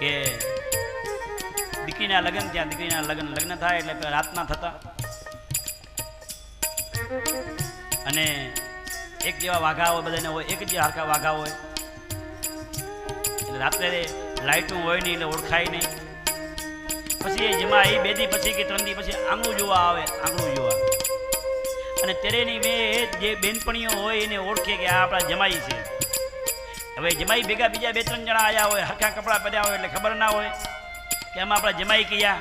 કે દીકરીના લગ્ન ત્યાં દીકરીના લગ્ન લગ્ન થાય એટલે રાતના થતા. અને એક જેવા વાઘા હોય, બધાને હોય, એક જ હરખા વાઘા હોય. રાત્રે લાઇટું હોય નહીં, એટલે ઓળખાય નહીં. પછી જેમાં એ બે દી પછી કે ત્રણ દી પછી આંગળું જોવા આવે આંગળું જોવા અને તેરેની મેં જે બેનપણીઓ હોય એને ઓળખે કે આ આપણા જમાઈ છે. હવે જમાઈ ભેગા બીજા બે ત્રણ જણા આવ્યા હોય, હરખા કપડાં પહેર્યા હોય એટલે ખબર ના હોય કે આમાં આપણા જમાઈ કયા.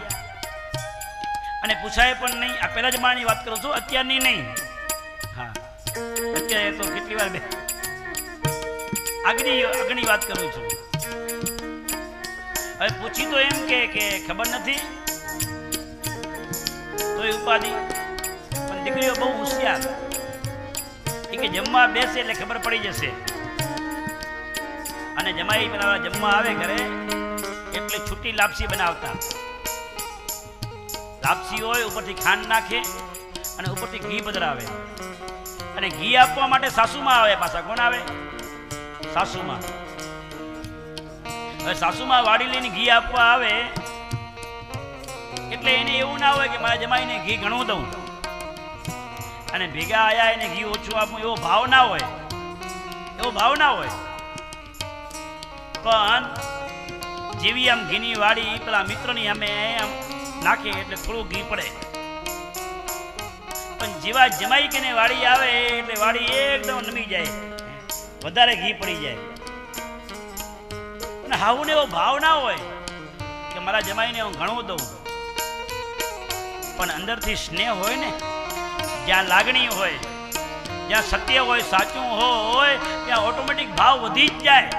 અને પૂછાય પણ નહીં. આ પહેલા જમાની વાત કરું છું, અત્યારની નહીં. હા. અત્યારે તો કેટલી વાર બે આગની આગની વાત કરું છું. હવે પૂછી તો એમ કે કે ખબર નથી. તો એ ઉપાધિ. પણ દીકરીઓ બહુ હોશિયાર. એ કે જમવા બેસે એટલે ખબર પડી જશે. અને જમાઈ પેલા જમવા આવે ઘરે, એટલે છૂટી લાપસી બનાવતા. લાપસી હોય, ઉપરથી ખાંડ નાખે અને ઉપરથી ઘી પધરાવે. અને ઘી આપવા માટે સાસુમાં આવે પાછા. કોણ આવે? સાસુમાં. હવે સાસુમાં વાડી લઈને ઘી આપવા આવે, એટલે એને એવું ના હોય કે મારા જમાઈને ઘી ઘણું દઉં. અને ભેગા આયા એને ઘી ઓછું આપું એવો ભાવ ના હોય. એવો ભાવ ના હોય. પણ જેવી આમ ઘીની વાડી, પેલા મિત્રની અમે આમ નાખે એટલે થોડું ઘી પડે. પણ જેવા જમાઈ કે ને વાડી આવે, એટલે વાડી એકદમ નમી જાય. વધારે ઘી પડી જાય. અને હાવું એવો ભાવ ના હોય કે મારા જમાઈને હું ઘણું દઉં. પણ અંદરથી સ્નેહ હોય ને, જ્યાં લાગણી હોય, જ્યાં સત્ય હોય, સાચું હોય, ત્યાં ઓટોમેટિક ભાવ વધી જ જાય.